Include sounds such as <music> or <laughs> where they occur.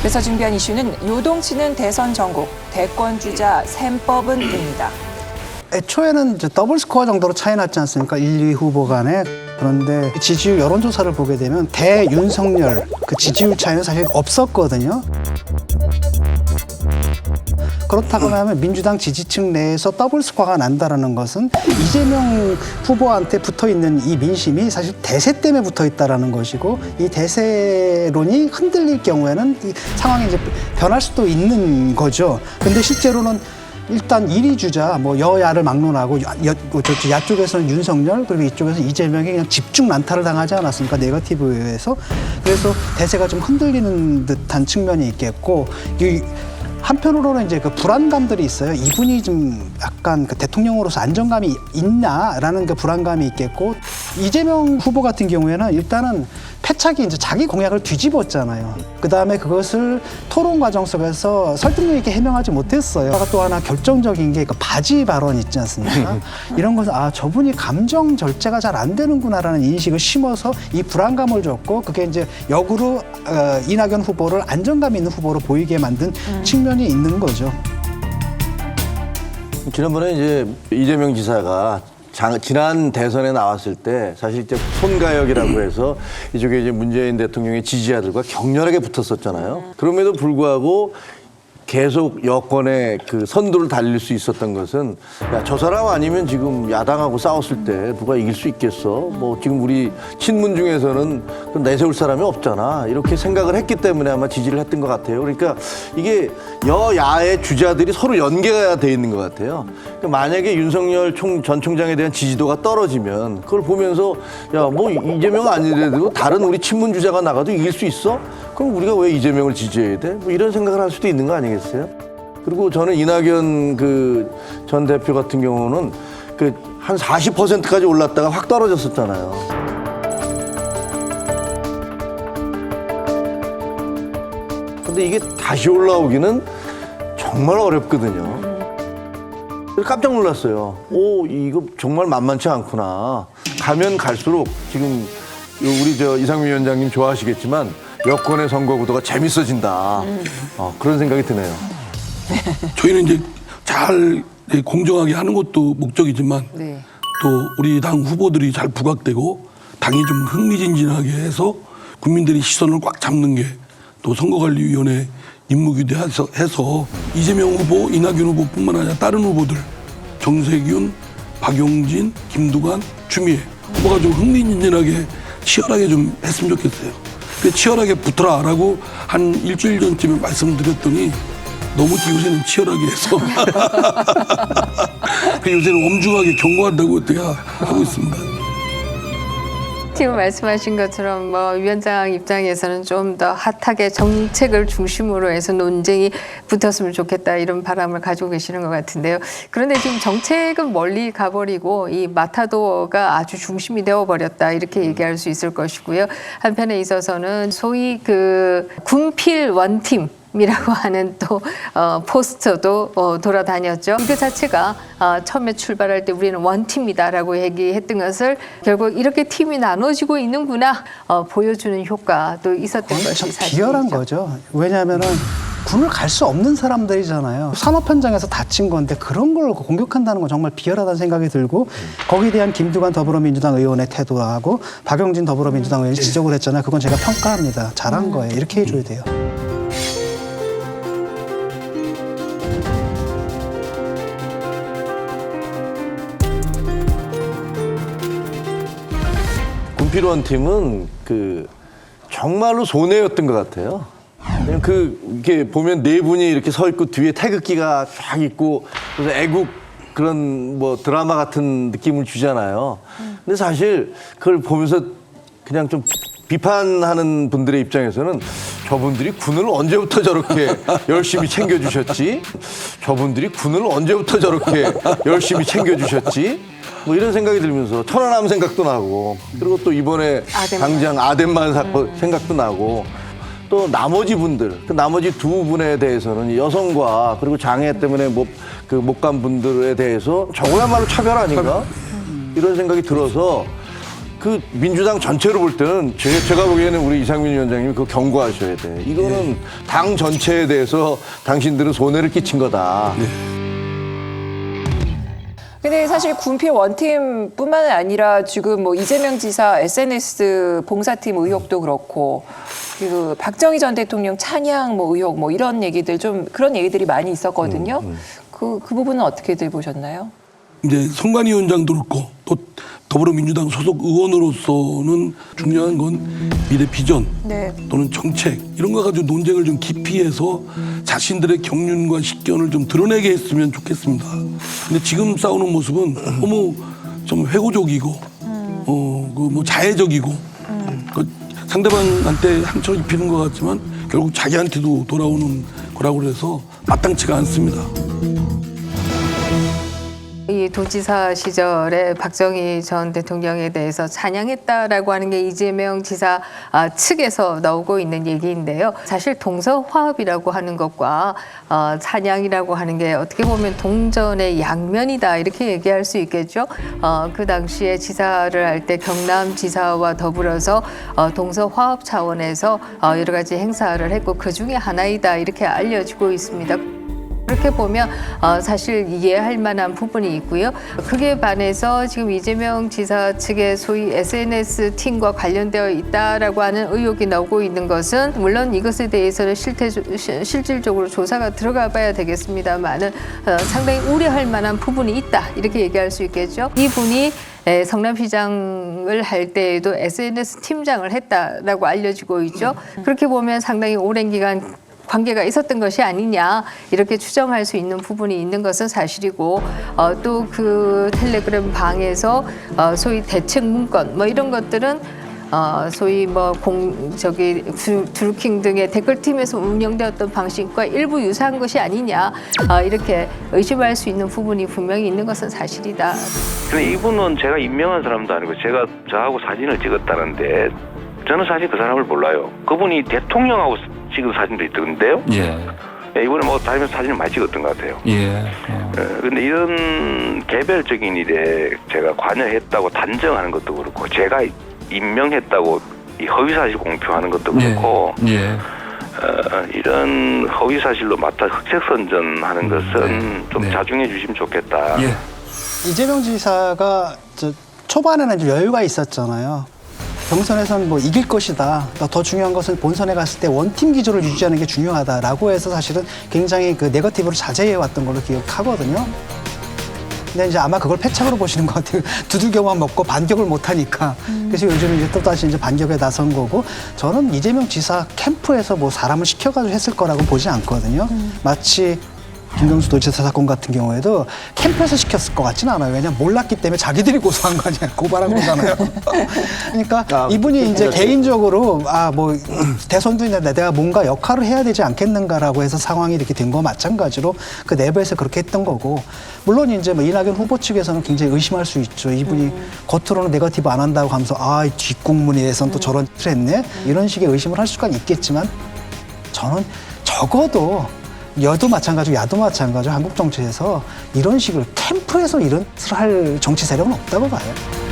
그래서 준비한 이슈는 요동치는 대선 전국 대권 주자 셈법은입니다. 애초에는 이제 더블 스코어 정도로 차이 났지 않습니까? 1, 2 후보 간에. 그런데 지지율 여론조사를 보게 되면 대윤석열 그 지지율 차이는 사실 없었거든요. 그렇다고 하면 민주당 지지층 내에서 더블 스코어가 난다라는 것은 이재명 후보한테 붙어 있는 이 민심이 사실 대세 때문에 붙어 있다라는 것이고 이 대세론이 흔들릴 경우에는 이 상황이 이제 변할 수도 있는 거죠. 근데 실제로는 일단 1위 주자 뭐 여야를 막론하고 야, 여, 뭐 저쪽 야쪽에서는 윤석열 그리고 이쪽에서 이재명이 그냥 집중 난타를 당하지 않았습니까? 네거티브에서. 그래서 대세가 좀 흔들리는 듯한 측면이 있겠고 이 한편으로는 이제 그 불안감들이 있어요. 이분이 좀 약간 그 대통령으로서 안정감이 있나라는 그 불안감이 있겠고 이재명 후보 같은 경우에는 일단은 패착이 이제 자기 공약을 뒤집었잖아요. 그 다음에 그것을 토론 과정 속에서 설득력 있게 해명하지 못했어요. 또 하나 결정적인 게 그 바지 발언 있지 않습니까? <laughs> 이런 것은 아 저분이 감정 절제가 잘 안 되는구나라는 인식을 심어서 이 불안감을 줬고 그게 이제 역으로 어, 이낙연 후보를 안정감 있는 후보로 보이게 만든 측면이 있는 거죠. 지난번에 이제 이재명 지사가 장- 지난 대선에 나왔을 때 사실 이제 손가역이라고 <clears throat> 해서 이쪽에 이제 문재인 대통령의 지지자들과 격렬하게 붙었었잖아요. 그럼에도 불구하고 계속 여권의 그 선두를 달릴 수 있었던 것은 야 저 사람 아니면 지금 야당하고 싸웠을 때 누가 이길 수 있겠어? 뭐 지금 우리 친문 중에서는 그 내세울 사람이 없잖아. 이렇게 생각을 했기 때문에 아마 지지를 했던 것 같아요. 그러니까 이게 여야의 주자들이 서로 연계가 돼 있는 것 같아요. 그러니까 만약에 윤석열 총, 전 총장에 대한 지지도가 떨어지면 그걸 보면서 야 뭐 이재명 아니더라도 다른 우리 친문 주자가 나가도 이길 수 있어? 그럼 우리가 왜 이재명을 지지해야 돼? 뭐 이런 생각을 할 수도 있는 거 아니겠어요? 그리고 저는 이낙연 그 전 대표 같은 경우는 그 한 40%까지 올랐다가 확 떨어졌었잖아요. 근데 이게 다시 올라오기는 정말 어렵거든요. 깜짝 놀랐어요. 오, 이거 정말 만만치 않구나. 가면 갈수록 지금 우리 저 이상민 위원장님 좋아하시겠지만 여권의 선거 구도가 재밌어진다. 어, 그런 생각이 드네요. 저희는 이제 잘 공정하게 하는 것도 목적이지만 네. 또 우리 당 후보들이 잘 부각되고 당이 좀 흥미진진하게 해서 국민들의 시선을 꽉 잡는 게 또 선거관리위원회 임무규대해서 해서 이재명 후보, 이낙연 후보뿐만 아니라 다른 후보들 정세균, 박용진, 김두관, 추미애 후보가 좀 흥미진진하게 치열하게 좀 했으면 좋겠어요. 그 치열하게 붙어라라고 한 일주일 전쯤에 말씀드렸더니 너무 요새는 치열하게 해서 <laughs> 그 요새는 엄중하게 경고한다고 어떻게 하고 있습니다. 지금 말씀하신 것처럼 뭐 위원장 입장에서는 좀 더 핫하게 정책을 중심으로 해서 논쟁이 붙었으면 좋겠다 이런 바람을 가지고 계시는 것 같은데요. 그런데 지금 정책은 멀리 가버리고 이 마타도어가 아주 중심이 되어버렸다 이렇게 얘기할 수 있을 것이고요. 한편에 있어서는 소위 그 군필 원팀 이라고 <laughs> 하는 또 어, 포스터도 어, 돌아다녔죠. 이거 자체가 어, 처음에 출발할 때 우리는 원팀이다라고 얘기했던 것을 결국 이렇게 팀이 나눠지고 있는구나 어, 보여주는 효과도 있었던 참 것이 사실이죠. 비열한 거죠. 왜냐하면은 군을 갈 수 없는 사람들이잖아요. 산업 현장에서 다친 건데 그런 걸 공격한다는 건 정말 비열하다는 생각이 들고 거기에 대한 김두관 더불어민주당 의원의 태도하고 박용진 더불어민주당 의원이 지적을 했잖아요. 그건 제가 평가합니다. 잘한 거예요. 이렇게 해줘야 돼요. 군필원 팀은 그 정말로 손해였던 것 같아요. 그 이렇게 보면 네 분이 이렇게 서 있고 뒤에 태극기가 쫙 있고 그래서 애국 그런 뭐 드라마 같은 느낌을 주잖아요. 근데 사실 그걸 보면서 그냥 좀 비판하는 분들의 입장에서는 저분들이 군을 언제부터 저렇게 열심히 챙겨주셨지? 저분들이 군을 언제부터 저렇게 열심히 챙겨주셨지? 뭐 이런 생각이 들면서 천안함 생각도 나고 그리고 또 이번에 아덴만. 당장 아덴만 사건 생각도 나고 또 나머지 분들 그 나머지 두 분에 대해서는 여성과 그리고 장애 때문에 못그못 간 분들에 대해서 저거야말로 차별 아닌가 이런 생각이 들어서 그 민주당 전체로 볼 때는 제, 제가 보기에는 우리 이상민 위원장님이 그거 경고하셔야 돼. 이거는 당 전체에 대해서 당신들은 손해를 끼친 거다. 근데 사실 군필 원팀뿐만 아니라 지금 뭐 이재명 지사 SNS 봉사팀 의혹도 그렇고 그 박정희 전 대통령 찬양 뭐 의혹 뭐 이런 얘기들 좀 그런 얘기들이 많이 있었거든요. 그, 그 부분은 어떻게들 보셨나요? 이제 선관위원장도 그렇고 또 더불어민주당 소속 의원으로서는 중요한 건 미래 비전 네. 또는 정책 이런 거 가지고 논쟁을 좀 깊이 해서 자신들의 경륜과 식견을 좀 드러내게 했으면 좋겠습니다. 근데 지금 싸우는 모습은 너무 좀 회고적이고 어 그 뭐 자해적이고 그 상대방한테 상처 입히는 것 같지만 결국 자기한테도 돌아오는 거라고 그래서 마땅치가 않습니다. 이 도지사 시절에 박정희 전 대통령에 대해서 찬양했다라고 하는 게 이재명 지사 아, 측에서 나오고 있는 얘기인데요. 사실 동서화합이라고 하는 것과 어, 찬양이라고 하는 게 어떻게 보면 동전의 양면이다 이렇게 얘기할 수 있겠죠. 어, 그 당시에 지사를 할 때 경남 지사와 더불어서 어, 동서화합 차원에서 어, 여러 가지 행사를 했고 그 중에 하나이다 이렇게 알려지고 있습니다. 그렇게 보면 어, 사실 이해할 만한 부분이 있고요. 그게 반해서 지금 이재명 지사 측의 소위 SNS 팀과 관련되어 있다라고 하는 의혹이 나오고 있는 것은 물론 이것에 대해서는 실태, 시- 실질적으로 조사가 들어가 봐야 되겠습니다만은 어, 상당히 우려할 만한 부분이 있다 이렇게 얘기할 수 있겠죠. 이분이 에, 성남시장을 할 때에도 SNS 팀장을 했다라고 알려지고 있죠. 그렇게 보면 상당히 오랜 기간 관계가 있었던 것이 아니냐 이렇게 추정할 수 있는 부분이 있는 것은 사실이고 어, 또 그 텔레그램 방에서 어, 소위 대책 문건 뭐 이런 것들은 어, 소위 뭐 공 저기 두- 드루킹 등의 댓글팀에서 운영되었던 방식과 일부 유사한 것이 아니냐 어, 이렇게 의심할 수 있는 부분이 분명히 있는 것은 사실이다. 근데 이분은 제가 임명한 사람도 아니고 제가 저하고 사진을 찍었다는데 저는 사실 그 사람을 몰라요. 그분이 대통령하고 찍은 사진도 있던데요. 예. 예, 이번에 뭐 다니면서 사진을 많이 찍었던 것 같아요. 예. 어. 예, 근데 이런 개별적인 일에 제가 관여했다고 단정하는 것도 그렇고 제가 임명했다고 이 허위 사실 공표하는 것도 그렇고 예. 어, 이런 허위 사실로 맡아 흑색 선전하는 것은 네. 좀 네. 자중해 주시면 좋겠다. 예. 이재명 지사가 저 초반에는 좀 여유가 있었잖아요. 경선에서는 뭐 이길 것이다. 더 중요한 것은 본선에 갔을 때 원팀 기조를 유지하는 게 중요하다라고 해서 사실은 굉장히 그 네거티브로 자제해 왔던 걸로 기억하거든요. 근데 이제 아마 그걸 패착으로 보시는 것 같아요. <laughs> 두들겨만 먹고 반격을 못 하니까. 그래서 요즘 이제 또 다시 이제 반격에 나선 거고 저는 이재명 지사 캠프에서 뭐 사람을 시켜가지고 했을 거라고 보지 않거든요. 마치 김경수 도지사 사건 같은 경우에도 캠프에서 시켰을 것 같지는 않아요. 왜냐면 몰랐기 때문에 자기들이 고소한 거 아니야. 고발한 거잖아요. 그러니까 <laughs> 아, 이분이 이제. 개인적으로 아 뭐 <clears throat> 대선도 있는데 내가 뭔가 역할을 해야 되지 않겠는가라고 해서 상황이 이렇게 된 거 마찬가지로 그 내부에서 그렇게 했던 거고 물론 이제 뭐 이낙연 후보 측에서는 굉장히 의심할 수 있죠. 이분이 겉으로는 네거티브 안 한다고 하면서 아이 뒷국문에선 또 저런 짓을 했네 이런 식의 의심을 할 수가 있겠지만 저는 적어도 여도 마찬가지고 야도 마찬가지고 한국 정치에서 이런 식으로 캠프에서 이런 할 정치 세력은 없다고 봐요.